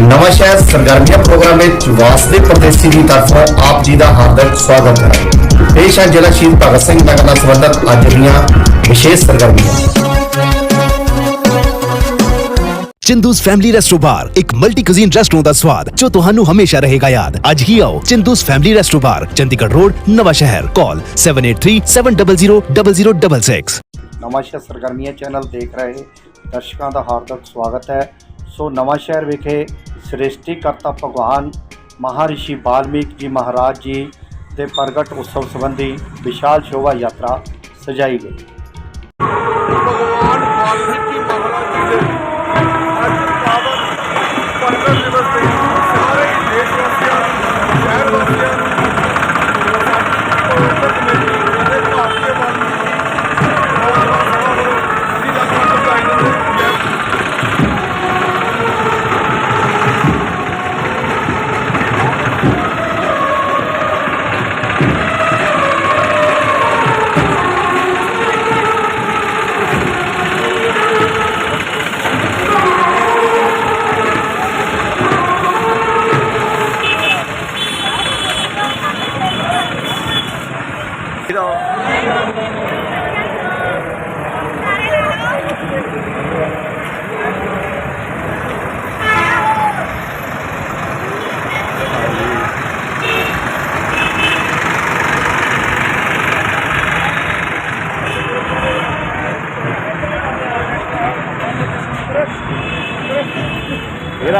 ਨਵਾਂ ਸ਼ਹਿਰ ਸਰਗਰਮੀਆਂ ਪ੍ਰੋਗਰਾਮ ਵਿੱਚ ਵਾਸਦੇ ਪ੍ਰਦੇਸ਼ੀ ਦੀ ਤਰਫੋਂ ਆਪ ਜੀ ਦਾ ਹਾਰਦਿਕ ਸਵਾਗਤ ਹੈ ਪੇਸ਼ ਹੈ ਜ਼ਿਲ੍ਹਾ ਸ਼ਹੀਦ ਭਗਤ ਸਿੰਘ ਨਗਰ ਨਾਲ ਸੰਬੰਧਿਤ ਅੱਜ ਦੀਆਂ ਵਿਸ਼ੇਸ਼ ਸਰਗਰਮੀਆਂ ਚਿੰਦੂਸ ਫੈਮਿਲੀ ਰੈਸਟੋ ਬਾਰ ਇੱਕ ਮਲਟੀ ਕੁਜ਼ੀਨ ਰੈਸਟੋਰੈਂਟ ਦਾ ਸਵਾਦ ਜੋ ਤੁਹਾਨੂੰ ਹਮੇਸ਼ਾ ਰਹੇਗਾ ਯਾਦ ਅੱਜ ਹੀ ਆਓ Chindus family resto bar Chandigarh road Nawanshahr call 7837000066 ਨਵਾਂ ਸ਼ਹਿਰ ਸਰਗਰਮੀਆਂ ਚੈਨਲ ਦੇਖ ਰਹੇ ਦਰਸ਼ਕਾਂ ਦਾ ਹਾਰਦਿਕ ਸਵਾਗਤ ਹੈ ਸੋ ਨਵਾਂ ਸ਼ਹਿਰ ਵਿਖੇ ਸ੍ਰਿਸ਼ਟੀ ਕਰਤਾ ਭਗਵਾਨ ਮਹਾਰਿਸ਼ੀ ਵਾਲਮੀਕ ਜੀ ਮਹਾਰਾਜ ਜੀ ਦੇ ਪ੍ਰਗਟ ਉਤਸਵ ਸੰਬੰਧੀ ਵਿਸ਼ਾਲ ਸ਼ੋਭਾ ਯਾਤਰਾ ਸਜਾਈ ਗਈ।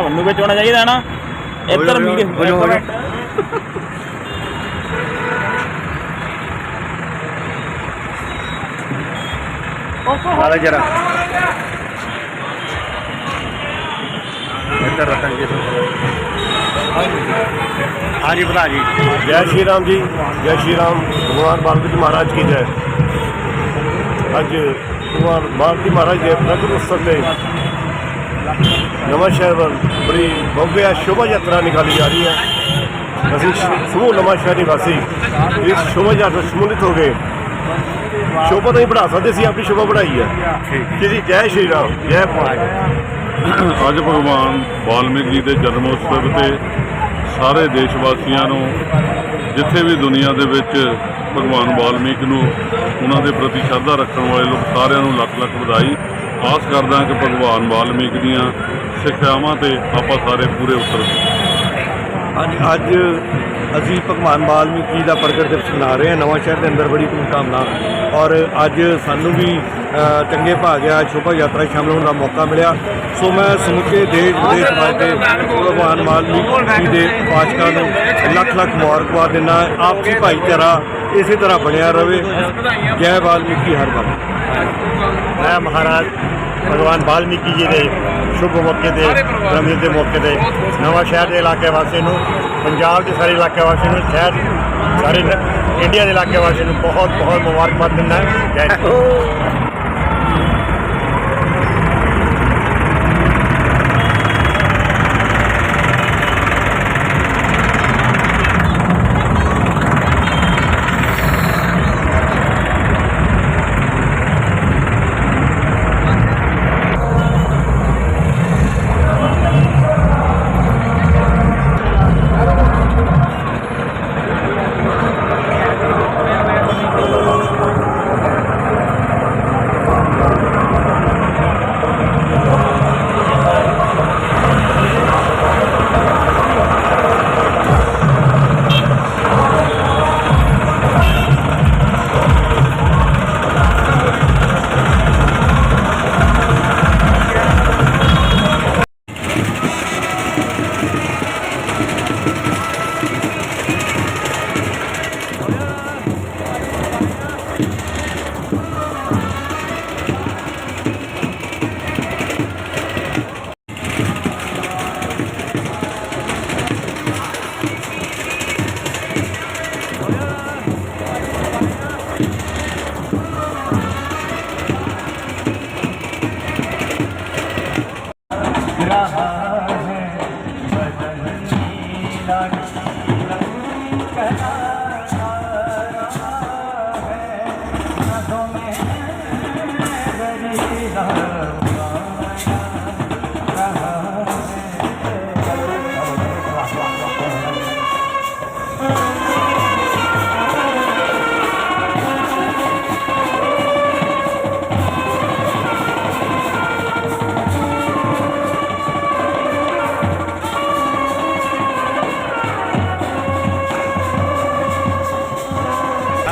ਦਾ ਮੈਨੂੰ ਵਿੱਚ ਹੋਣਾ ਚਾਹੀਦਾ ਨਾ ਇੱਧਰ ਮੀਡੀਆ ਇੱਕ ਜਰਾ। ਇੱਧਰ ਰੱਖਣ ਜੀ ਹਾਂਜੀ ਭਰਾ ਜੀ। ਜੈ ਸ਼੍ਰੀ ਰਾਮ ਜੀ। ਜੈ ਸ਼੍ਰੀ ਰਾਮ। ਭਗਵਾਨ ਬਾਲਕ੍ਰਿਸ਼ਨ ਮਹਾਰਾਜ ਕੀ ਜੈ। ਅੱਜ ਭਗਵਾਨ ਬਾਲਕ੍ਰਿਸ਼ਨ ਮਹਾਰਾਜ ਦੇ ਪ੍ਰਗਟ ਉਤਸਵ ਤੇ ਨਵਾਂ ਸ਼ਹਿਰ ਵੱਲ ਬੜੀ ਭਵਯ ਸ਼ੋਭਾ ਯਾਤਰਾ ਨਿਕਾਲੀ ਜਾ ਰਹੀ ਹੈ। ਅਸੀਂ ਸਮੂਹ ਨਵਾਂ ਸ਼ਹਿਰ ਨਿਵਾਸੀ ਇਸ ਸ਼ੋਭਾ ਯਾਤਰਾ ਵਿੱਚ ਸ਼ਮੂਲੀਅਤ ਹੋ ਗਏ ਸ਼ੋਭਾ ਤਾਂ ਹੀ ਬਣਾ ਸਕਦੇ ਸੀ ਆਪਣੀ ਸ਼ੋਭਾ ਬਣਾਈ ਹੈ। ਜੀ ਜੀ ਜੈ ਸ਼੍ਰੀ ਰਾਮ ਜੈ ਭਾਰਤ। ਅੱਜ ਭਗਵਾਨ ਵਾਲਮੀਕ ਜੀ ਦੇ ਜਨਮ ਉਤਸਵ ਤੇ ਸਾਰੇ ਦੇਸ਼ ਵਾਸੀਆਂ ਨੂੰ ਜਿੱਥੇ ਵੀ ਦੁਨੀਆ ਦੇ ਵਿੱਚ ਭਗਵਾਨ ਵਾਲਮੀਕ ਨੂੰ ਉਹਨਾਂ ਦੇ ਪ੍ਰਤੀ ਸ਼ਰਧਾ ਰੱਖਣ ਵਾਲੇ ਲੋਕ ਸਾਰਿਆਂ ਨੂੰ ਲੱਖ ਲੱਖ ਵਧਾਈ। ਆਸ ਕਰਦਾ ਕਿ ਭਗਵਾਨ ਵਾਲਮੀਕ ਦੀਆਂ ਸਿੱਖਿਆਵਾਂ ਤੇ ਆਪਾਂ ਸਾਰੇ ਪੂਰੇ ਉਤਰ ਅੱਜ ਅੱਜ ਅਸੀਂ ਭਗਵਾਨ ਵਾਲਮੀਕ ਜੀ ਦਾ ਪ੍ਰਗਟ ਦਿਵਸ ਮਨਾ ਰਹੇ ਹਾਂ। ਨਵਾਂ ਸ਼ਹਿਰ ਦੇ ਅੰਦਰ ਬੜੀ ਧੂਮਧਾਮ ਨਾਲ। ਔਰ ਅੱਜ ਸਾਨੂੰ ਵੀ ਅ, ਚੰਗੇ ਭਾਗਿਆ ਸ਼ੋਭਾ ਯਾਤਰਾ 'ਚ ਸ਼ਾਮਲ ਹੋਣ ਦਾ ਮੌਕਾ ਮਿਲਿਆ। ਸੋ ਮੈਂ ਸਮੁੱਚੇ ਦੇਸ਼ ਵਿਦੇਸ਼ ਵਾਸਤੇ ਭਗਵਾਨ ਵਾਲਮੀਕ ਜੀ ਦੇ ਪਾਸ਼ਕਾਂ ਨੂੰ ਲੱਖ ਲੱਖ ਮੁਬਾਰਕਬਾਦ ਦਿੰਦਾ ਆਪਸੀ ਭਾਈਚਾਰਾ ਇਸੇ ਤਰ੍ਹਾਂ ਬਣਿਆ ਰਵੇ। ਜੈ ਵਾਲਮੀਕੀ ਹਰ ਵਕਤ ਮੈਂ ਮਹਾਰਾਜ ਭਗਵਾਨ ਵਾਲਮੀਕੀ ਜੀ ਦੇ ਸ਼ੁਭ ਮੌਕੇ ਤੇ ਜਨਮ ਦੇ ਮੌਕੇ ਤੇ, ਨਵਾਂ ਸ਼ਹਿਰ ਦੇ ਇਲਾਕੇ ਵਾਸੀ ਨੂੰ, ਪੰਜਾਬ ਦੇ ਸਾਰੇ ਇਲਾਕੇ ਵਾਸੀ ਨੂੰ, ਸ਼ਹਿਰ ਸਾਰੇ ਇੰਡੀਆ ਦੇ ਇਲਾਕੇ ਵਾਸੀ ਨੂੰ ਬਹੁਤ ਬਹੁਤ ਮੁਬਾਰਕਬਾਦ ਦਿੰਦਾ। ਜੈ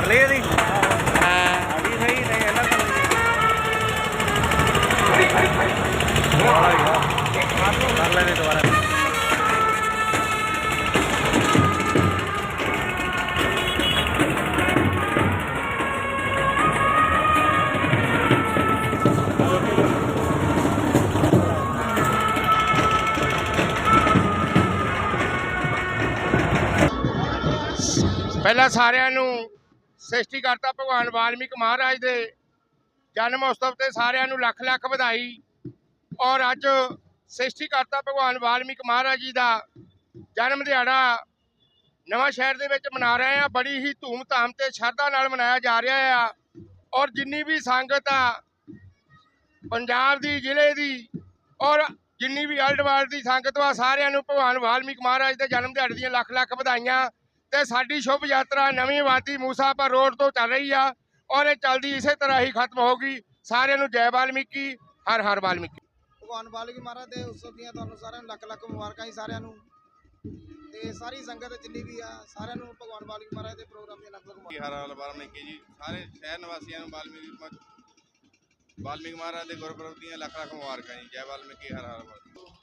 Lady. ਪਹਿਲਾਂ ਸਾਰਿਆਂ ਨੂੰ ਸ੍ਰਿਸ਼ਟੀਕਰਤਾ ਭਗਵਾਨ ਵਾਲਮੀਕ ਮਹਾਰਾਜ ਦੇ ਜਨਮ ਉਤਸਵ ਤੇ ਸਾਰਿਆਂ ਨੂੰ ਲੱਖ ਲੱਖ ਵਧਾਈ। ਔਰ ਅੱਜ ਸ੍ਰਿਸ਼ਟੀਕਰਤਾ ਭਗਵਾਨ ਵਾਲਮੀਕ ਮਹਾਰਾਜ ਜੀ ਦਾ ਜਨਮ ਦਿਹਾੜਾ ਨਵਾਂ ਸ਼ਹਿਰ ਦੇ ਵਿੱਚ ਮਨਾ ਰਹੇ ਆ ਬੜੀ ਹੀ ਧੂਮ-ਧਾਮ ਤੇ ਸ਼ਰਧਾ ਨਾਲ ਮਨਾਇਆ ਜਾ ਰਿਹਾ ਆ। ਔਰ ਜਿੰਨੀ ਵੀ ਸੰਗਤ ਆ ਪੰਜਾਬ ਦੀ, ਜ਼ਿਲ੍ਹੇ ਦੀ, ਔਰ ਜਿੰਨੀ ਵੀ ਵਰਲਡ ਦੀ ਸੰਗਤ ਵਾ, ਸਾਰਿਆਂ ਨੂੰ ਭਗਵਾਨ ਵਾਲਮੀਕ ਮਹਾਰਾਜ ਦੇ ਜਨਮ ਦਿਹਾੜੇ ਦੀਆਂ ਲੱਖ ਲੱਖ ਵਧਾਈਆਂ। ਤੇ ਸਾਡੀ ਸ਼ੁਭ ਯਾਤਰਾ ਨਵੀਂ ਵਾਦੀ ਮੂਸਾਪੁਰ ਰੋਡ ਤੋਂ ਚੱਲ ਰਹੀ ਆ ਔਰ ਇਹ ਚੱਲਦੀ ਇਸੇ ਤਰ੍ਹਾਂ ਹੀ ਖਤਮ ਹੋਗੀ ਸਾਰਿਆਂ ਨੂੰ ਜੈ ਵਾਲਮੀਕੀ ਹਰ ਹਰ ਵਾਲਮੀਕੀ। ਭਗਵਾਨ ਵਾਲਮੀਕੀ ਮਹਾਰਾਜ ਦੇ ਉਤਸਵ ਦੀਆਂ ਤੁਹਾਨੂੰ ਸਾਰਿਆਂ ਨੂੰ ਲੱਖ ਲੱਖ ਮੁਬਾਰਕਾਂ ਜੀ ਸਾਰਿਆਂ ਨੂੰ। ਤੇ ਸਾਰੀ ਸੰਗਤ ਜਿੰਨੀ ਵੀ ਆ ਸਾਰਿਆਂ ਨੂੰ ਭਗਵਾਨ ਵਾਲਮੀਕੀ ਮਹਾਰਾਜ ਦੇ ਪ੍ਰੋਗਰਾਮ ਦੀਆਂ ਲੱਖ ਲੱਖ ਮੁਬਾਰਕਾਂ। ਹਰ ਹਾਲ ਵਾਲਮੀਕੀ ਜੀ ਸਾਰੇ ਸ਼ਹਿਰ ਨਿਵਾਸੀਆਂ ਨੂੰ ਵਾਲਮੀਕੀ ਵਾਲਮੀਕੀ ਮਹਾਰਾਜ ਦੇ ਗੁਰਪੁਰਬ ਦੀਆਂ ਲੱਖ ਲੱਖ ਮੁਬਾਰਕਾਂ ਜੀ। ਜੈ ਵਾਲਮੀਕੀ ਹਰ ਹਰ ਵਾਲਮੀਕੀ।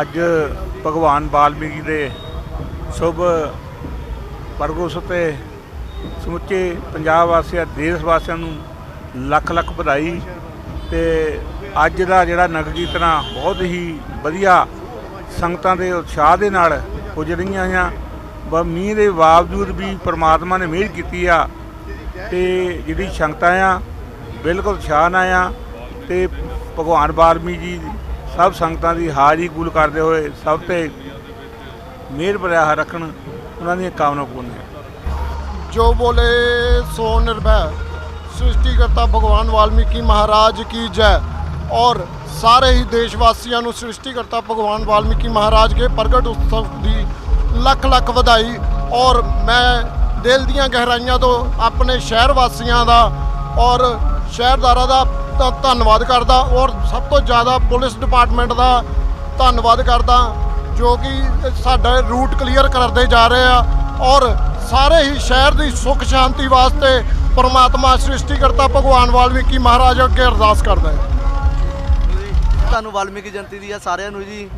ਅੱਜ ਭਗਵਾਨ ਵਾਲਮੀਕੀ ਦੇ ਸ਼ੁਭ ਪਰਗੋਸ ਤੇ ਸਮੁੱਚੇ ਪੰਜਾਬ ਵਾਸੀਆਂ, ਦੇਸ਼ ਵਾਸੀਆਂ ਨੂੰ ਲੱਖ ਲੱਖ ਵਧਾਈ ਤੇ ਅੱਜ ਦਾ ਜਿਹੜਾ ਨਗਰ ਕੀਰਤਨਾ ਬਹੁਤ ਹੀ ਵਧੀਆ ਸੰਗਤਾਂ ਦੇ ਉਤਸ਼ਾਹ ਦੇ ਨਾਲ ਪੁੱਜ ਰਹੀਆਂ ਆ ਬ ਮੀਂਹ ਦੇ ਬਾਵਜੂਦ ਵੀ ਪ੍ਰਮਾਤਮਾ ਨੇ ਮਿਹਰ ਕੀਤੀ ਆ ਤੇ ਜਿਹੜੀ ਸੰਗਤਾਂ ਆ, ਬਿਲਕੁਲ ਉਤਸ਼ਾਹ ਨਾਲ ਆ ਤੇ ਭਗਵਾਨ ਬਾਲਮੀ ਜੀ ਸਭ ਸੰਗਤਾਂ ਦੀ ਹਾਜ਼ਰੀ ਕਬੂਲ ਕਰਦੇ ਹੋਏ ਸਭ ਤੇ ਮਿਹਰ ਭਰਿਆ ਰੱਖਣ ਉਹਨਾਂ ਦੀਆਂ ਕਾਮਨਾ ਪੂਰਨ ਜੋ ਬੋਲੇ ਸੋ ਨਿਰਭੈ ਸ੍ਰਿਸ਼ਟੀ ਕਰਤਾ ਭਗਵਾਨ ਵਾਲਮੀਕੀ ਮਹਾਰਾਜ ਕੀ ਜੈ। ਔਰ ਸਾਰੇ ਹੀ ਦੇਸ਼ ਵਾਸੀਆਂ ਨੂੰ ਸ੍ਰਿਸ਼ਟੀ ਕਰਤਾ ਭਗਵਾਨ ਵਾਲਮੀਕੀ ਮਹਾਰਾਜ ਕੇ ਪ੍ਰਗਟ ਉਤਸਵ ਦੀ ਲੱਖ ਲੱਖ ਵਧਾਈ। ਔਰ ਮੈਂ ਦਿਲ ਦੀਆਂ ਗਹਿਰਾਈਆਂ ਤੋਂ ਆਪਣੇ ਸ਼ਹਿਰ ਵਾਸੀਆਂ ਦਾ ਔਰ ਸ਼ਹਿਰਦਾਰਾਂ ਦਾ ਧ- ਧੰਨਵਾਦ ਕਰਦਾ ਔਰ ਸਭ ਤੋਂ ਜ਼ਿਆਦਾ ਪੁਲਿਸ ਡਿਪਾਰਟਮੈਂਟ ਦਾ ਧੰਨਵਾਦ ਕਰਦਾ ਜੋ ਕਿ ਸਾਡਾ ਰੂਟ ਕਲੀਅਰ ਕਰਦੇ ਜਾ ਰਹੇ ਆ ਔਰ ਸਾਰੇ ਹੀ ਸ਼ਹਿਰ ਦੀ ਸੁੱਖ ਸ਼ਾਂਤੀ ਵਾਸਤੇ ਪਰਮਾਤਮਾ ਸ੍ਰਿਸ਼ਟੀਕਰਤਾ ਭਗਵਾਨ ਵਾਲਮੀਕੀ ਮਹਾਰਾਜ ਅੱਗੇ ਅਰਦਾਸ ਕਰਦਾ ਹੈ। ਤੁਹਾਨੂੰ ਵਾਲਮੀਕੀ ਜਯੰਤੀ ਦੀ ਆ ਸਾਰਿਆਂ ਨੂੰ ਜੀ।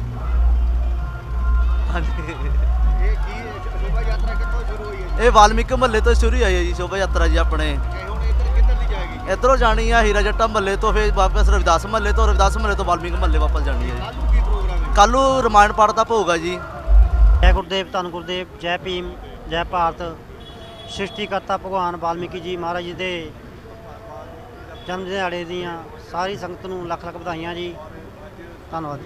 ਹਾਂਜੀ। ਇਹ ਕੀ ਸ਼ੋਭਾ ਯਾਤਰਾ ਕਿੱਥੋਂ ਸ਼ੁਰੂ ਹੋਈ ਹੈ ਇਹ ਵਾਲਮੀਕੀ ਮਹੱਲੇ ਤੋਂ ਸ਼ੁਰੂ ਹੋਈ ਹੈ ਜੀ ਸ਼ੋਭਾ ਯਾਤਰਾ ਜੀ ਆਪਣੇ। ਇੱਧਰ ਦੀ ਜਾਣੀ ਆ ਹੀਰਾ ਜੱਟਾ ਮਹੱਲੇ ਤੋਂ ਫਿਰ ਵਾਪਸ ਰਵਿਦਾਸ ਮਹੱਲੇ ਤੋਂ ਰਵਿਦਾਸ ਮਹੱਲੇ ਤੋਂ ਵਾਲਮੀਕੀ ਮਹੱਲੇ ਵਾਪਸ ਜਾਣੀ ਹੈ ਜੀ। ਕੱਲ੍ਹ ਨੂੰ ਰਮਾਇਣ ਪਾਠ ਦਾ ਭੋਗ ਆ ਜੀ। ਜੈ ਗੁਰਦੇਵ ਧੰਨ ਗੁਰਦੇਵ ਜੈ ਭੀਮ ਜੈ ਭਾਰਤ। ਸ੍ਰਿਸ਼ਟੀਕਰਤਾ ਭਗਵਾਨ ਵਾਲਮੀਕੀ ਜੀ ਮਹਾਰਾਜ ਜੀ ਦੇ ਜਨਮ ਦਿਹਾੜੇ ਦੀਆਂ ਸਾਰੀ ਸੰਗਤ ਨੂੰ ਲੱਖ ਲੱਖ ਵਧਾਈਆਂ ਜੀ। ਧੰਨਵਾਦ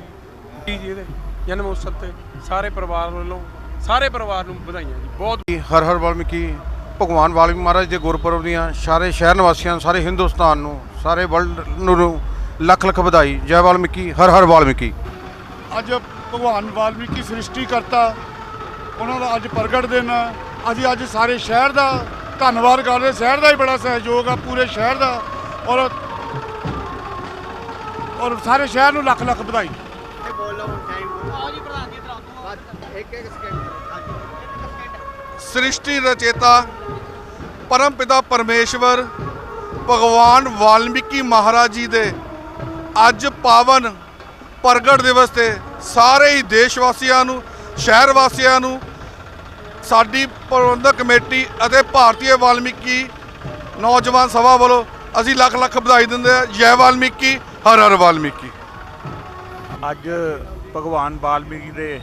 ਜੀ। ਜੀ ਇਹਦੇ? ਜਨਮ ਉਤਸਵ ਤੇ ਸਾਰੇ ਪਰਿਵਾਰ ਵੱਲੋਂ ਸਾਰੇ ਪਰਿਵਾਰ ਨੂੰ ਵਧਾਈਆਂ ਜੀ ਬਹੁਤ ਹਰ ਹਰ ਵਾਲਮੀਕੀ ਭਗਵਾਨ ਵਾਲਮੀਕੀ ਮਹਾਰਾਜ ਦੇ ਗੁਰਪੁਰਬ ਦੀਆਂ ਸਾਰੇ ਸ਼ਹਿਰ ਨਿਵਾਸੀਆਂ ਨੂੰ ਸਾਰੇ ਹਿੰਦੁਸਤਾਨ ਨੂੰ ਸਾਰੇ ਵਰਲਡ ਨੂੰ ਲੱਖ ਲੱਖ ਵਧਾਈ। ਜੈ ਵਾਲਮੀਕੀ ਹਰ ਹਰ ਵਾਲਮੀਕੀ। ਅੱਜ ਭਗਵਾਨ ਵਾਲਮੀਕੀ ਸ੍ਰਿਸ਼ਟੀ ਕਰਤਾ ਉਹਨਾਂ ਦਾ ਅੱਜ ਪ੍ਰਗਟ ਦਿਨ ਅਸੀਂ ਅੱਜ ਸਾਰੇ ਸ਼ਹਿਰ ਦਾ ਧੰਨਵਾਦ ਕਰਦੇ ਸ਼ਹਿਰ ਦਾ ਹੀ ਬੜਾ ਸਹਿਯੋਗ ਆ ਪੂਰੇ ਸ਼ਹਿਰ ਦਾ। ਔਰ ਔਰ ਸਾਰੇ ਸ਼ਹਿਰ ਨੂੰ ਲੱਖ ਲੱਖ ਵਧਾਈ। ਇਹ ਬੋਲ ਲਓ ਟਾਈਮ ਆਓ ਜੀ ਪ੍ਰਧਾਨ ਜੀ ਇਧਰ ਇੱਕ ਇੱਕ ਸਕਿੰਟ ਸ੍ਰਿਸ਼ਟੀ ਰਚੇਤਾ, ਪਰਮ ਪਿਤਾ ਪਰਮੇਸ਼ਵਰ, ਭਗਵਾਨ ਵਾਲਮੀਕੀ ਮਹਾਰਾਜ ਜੀ ਦੇ ਅੱਜ ਪਾਵਨ ਪ੍ਰਗਟ ਦਿਵਸ ਤੇ ਸਾਰੇ ਹੀ ਦੇਸ਼ ਵਾਸੀਆਂ ਨੂੰ ਸ਼ਹਿਰ ਵਾਸੀਆਂ ਨੂੰ, ਸਾਡੀ ਪ੍ਰਬੰਧਕ ਕਮੇਟੀ ਅਤੇ ਭਾਰਤੀ ਵਾਲਮੀਕੀ ਨੌਜਵਾਨ ਸਭਾ ਵੱਲੋਂ ਅਸੀਂ ਲੱਖ ਲੱਖ ਵਧਾਈ ਦਿੰਦੇ ਹਾਂ। ਜੈ ਵਾਲਮੀਕੀ, ਹਰ ਹਰ ਵਾਲਮੀਕੀ। ਅੱਜ ਭਗਵਾਨ ਵਾਲਮੀਕੀ ਦੇ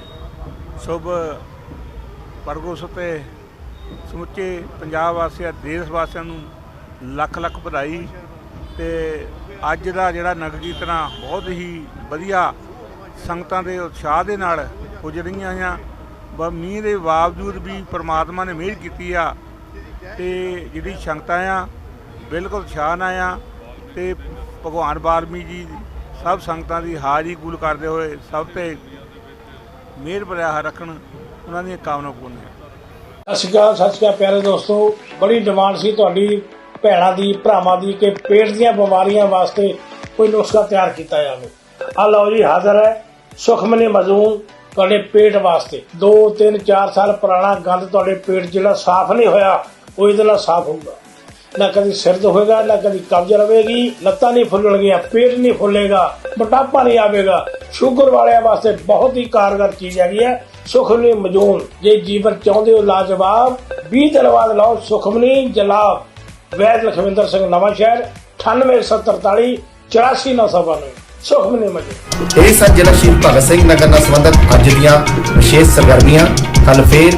ਸ਼ੁਭ ਪਰਗੋਸ ਤੇ ਸਮੁੱਚੇ ਪੰਜਾਬ ਵਾਸੀਆਂ, ਦੇਸ਼ ਵਾਸੀਆਂ ਨੂੰ ਲੱਖ ਲੱਖ ਵਧਾਈ ਤੇ ਅੱਜ ਦਾ ਜਿਹੜਾ ਨਗਰ ਕੀਰਤਨਾ ਬਹੁਤ ਹੀ ਵਧੀਆ ਸੰਗਤਾਂ ਦੇ ਉਤਸ਼ਾਹ ਦੇ ਨਾਲ ਪੁੱਜ ਰਹੀਆਂ ਆ। ਬ ਮੀਂਹ ਦੇ ਬਾਵਜੂਦ ਵੀ ਪ੍ਰਮਾਤਮਾ ਨੇ ਮਿਹਰ ਕੀਤੀ ਆ ਤੇ ਜਿਹੜੀ ਸੰਗਤਾਂ ਆ, ਬਿਲਕੁਲ ਉਤਸ਼ਾਹ ਨਾਲ ਆ ਤੇ ਭਗਵਾਨ ਵਾਲਮੀਕੀ ਜੀ ਸਭ ਸੰਗਤਾਂ ਦੀ ਹਾਜ਼ਰੀ ਕਬੂਲ ਕਰਦੇ ਹੋਏ ਸਭ ਤੇ ਮਿਹਰ ਭਰਿਆ ਰੱਖਣ, ਉਹਨਾਂ ਦੀਆਂ ਕਾਮਨਾ ਪੂਰਨੀਆਂ। ਸਤਿ ਸ਼੍ਰੀ ਅਕਾਲ, ਸਤਿ ਸ਼੍ਰੀ ਅਕਾਲ ਪਿਆਰੇ ਦੋਸਤੋ। ਬੜੀ ਡਿਮਾਂਡ ਸੀ ਤੁਹਾਡੀ, ਭੈਣਾਂ ਦੀ, ਭਰਾਵਾਂ ਦੀ ਕਿ ਪੇਟ ਦੀਆਂ ਬਿਮਾਰੀਆਂ ਵਾਸਤੇ ਕੋਈ ਨੁਸਖਾ ਤਿਆਰ ਕੀਤਾ ਜਾਵੇ। ਆ ਲਓ ਜੀ, ਹਾਜ਼ਰ ਹੈ ਸੁਖਮਨੀ ਮਜ਼ੂਮ ਤੁਹਾਡੇ ਪੇਟ ਵਾਸਤੇ। 2 3 4 ਸਾਲ ਪੁਰਾਣਾ ਗੰਦ ਤੁਹਾਡੇ ਪੇਟ ਜਿਹੜਾ ਸਾਫ਼ ਨਹੀਂ ਹੋਇਆ, ਉਹ ਇਹਦੇ ਨਾਲ ਸਾਫ਼ ਹੋਊਗਾ ਨਾ ਕਦੀ ਸਿਰ ਦੁਖੇਗਾ, ਨਾ ਕਦੀ ਕਬਜ਼ ਰਵੇਗੀ ਲੱਤਾਂ ਨਹੀਂ ਫੁੱਲਣਗੀਆਂ, ਪੇਟ ਨਹੀਂ ਫੁੱਲੇਗਾ, ਮੋਟਾਪਾ ਨਹੀਂ ਆਵੇਗਾ। ਸ਼ੂਗਰ ਵਾਲਿਆਂ ਵਾਸਤੇ ਬਹੁਤ ਹੀ ਕਾਰਗਰ ਚੀਜ਼ ਹੈਗੀ ਹੈ। ਸੁਖਮਨੀ ਮਜੂਨ। ਜੇ ਜੀਵਨ ਚਾਹੁੰਦੇ ਹੋ ਲਾਜਵਾਬ 20 ਦਿਨ ਬਾਅਦ ਲਓ ਸੁਖਮਨੀ ਜਲਾਬ ਵੈਦ ਲਖਵਿੰਦਰ ਸਿੰਘ ਨਵਾਂ ਸ਼ਹਿਰ 9843 84992 ਸੁਖਮਨੀ ਮਜੂਨ। ਇਹ ਸਨ ਜ਼ਿਲ੍ਹਾ ਸ਼ਹੀਦ ਭਗਤ ਸਿੰਘ ਨਗਰ ਨਾਲ ਸੰਬੰਧਿਤ ਅੱਜ ਦੀਆਂ ਵਿਸ਼ੇਸ਼ ਸਰਗਰਮੀਆਂ। ਕੱਲ ਫੇਰ